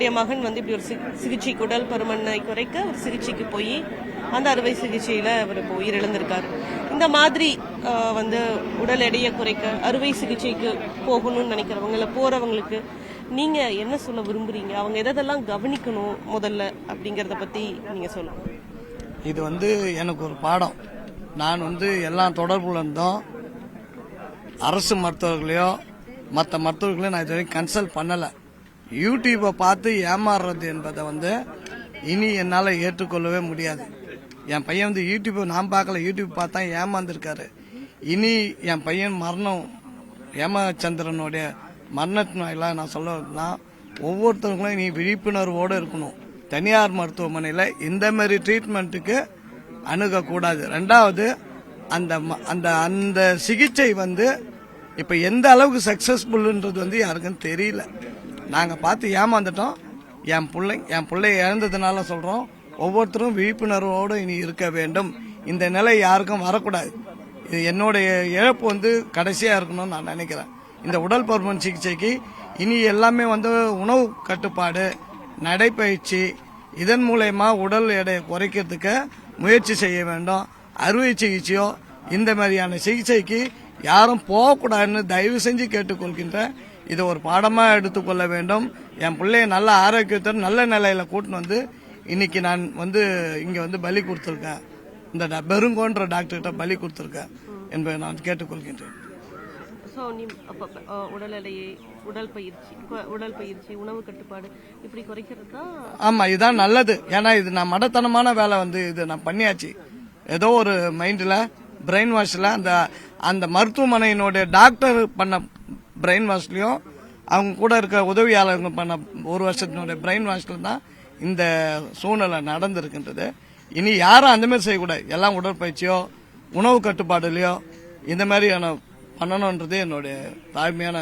என்னுடைய மகன் வந்து இப்படி ஒரு சிகிச்சை குடல் பருமண்ணை குறைக்க ஒரு சிகிச்சைக்கு போய் அந்த அறுவை சிகிச்சையில அவர் இப்போ உயிரிழந்திருக்காரு. இந்த மாதிரி வந்து உடல் எடையை குறைக்க அறுவை சிகிச்சைக்கு போகணும்னு நினைக்கிறவங்க இல்ல போறவங்களுக்கு நீங்க என்ன சொல்ல விரும்புறீங்க? அவங்க எதெல்லாம் கவனிக்கணும் முதல்ல அப்படிங்கறத பத்தி நீங்க சொல்லுங்க. இது வந்து எனக்கு ஒரு பாடம். நான் வந்து எல்லா தொடர்புல இருந்தோம். அரசு மருத்துவர்களையோ மற்ற மருத்துவர்களையும் நான் இது வரைக்கும் கன்சல்ட் பண்ணலை. யூடியூப்பை பார்த்து ஏமாறுறது என்பதை வந்து இனி என்னால் ஏற்றுக்கொள்ளவே முடியாது. என் பையன் வந்து யூடியூப்பை நான் பார்க்கல யூடியூப் பார்த்தா ஏமாந்துருக்காரு. இனி என் பையன் மரணம் ஏமச்சந்திரனுடைய மரணத்தினால நான் சொல்லணும்னா ஒவ்வொருத்தருக்கும் நீ விழிப்புணர்வோடு இருக்கணும். தனியார் மருத்துவமனையில் இந்த மாதிரி ட்ரீட்மெண்ட்டுக்கு அணுகக்கூடாது. ரெண்டாவது அந்த ம- அந்த அந்த சிகிச்சை வந்து இப்போ எந்த அளவுக்கு சக்ஸஸ்ஃபுல்ன்றது வந்து யாருக்கும் தெரியல. நாங்கள் பார்த்து ஏமாந்துட்டோம். என் பிள்ளை என் பிள்ளை இழந்ததுனால சொல்கிறோம் ஒவ்வொருத்தரும் விழிப்புணர்வோடு இனி இருக்க வேண்டும். இந்த நிலை யாருக்கும் வரக்கூடாது. இது என்னுடைய இழப்பு வந்து கடைசியாக இருக்கணும்னு நான் நினைக்கிறேன். இந்த உடல் பருமன் சிகிச்சைக்கு இனி எல்லாமே வந்து உணவு கட்டுப்பாடு நடைப்பயிற்சி இதன் மூலயமா உடல் எடையை குறைக்கிறதுக்கு முயற்சி செய்ய வேண்டும். அறுவை சிகிச்சையோ இந்த மாதிரியான சிகிச்சைக்கு யாரும் போகக்கூடாதுன்னு தயவு செஞ்சு கேட்டுக்கொள்கின்றேன் இதை ஒரு பாடமாக எடுத்துக்கொள்ள வேண்டும். என் பிள்ளைய நல்ல ஆரோக்கியத்தோடு நல்ல நிலையில கூட்டின்னு வந்து இன்னைக்கு நான் வந்து இங்கே வந்து பலி கொடுத்துருக்கேன். இந்த பெருங்கோன்ற டாக்டர்கிட்ட பலி கொடுத்துருக்கேன் என்பதை நான் கேட்டுக்கொள்கின்றேன். ஸோ நீ உடல் எடையை உடல் பயிற்சி உடல் பயிற்சி உணவு கட்டுப்பாடு இப்படி குறைக்கிறது? தான் ஆமா இதான் நல்லது. ஏன்னா இது நான் மடத்தனமான வேலை வந்து இது நான் பண்ணியாச்சு. ஏதோ ஒரு மைண்ட்ல பிரெயின் வாஷ்ல அந்த அந்த மருத்துவமனையினுடைய டாக்டர் பண்ண பிரெயின் வாஷ்லயும் அவங்க கூட இருக்க உதவியாளர்கள் பண்ண ஒரு வருஷத்தினுடைய பிரெயின் வாஷில் தான் இந்த சூழ்நிலை நடந்திருக்கின்றது. இனி யாரும் அந்தமாரி செய்யக்கூடாது. எல்லாம் உடற்பயிற்சியோ உணவு கட்டுப்பாடுலையோ இந்த மாதிரியான பண்ணணுன்றது என்னுடைய தாழ்மையான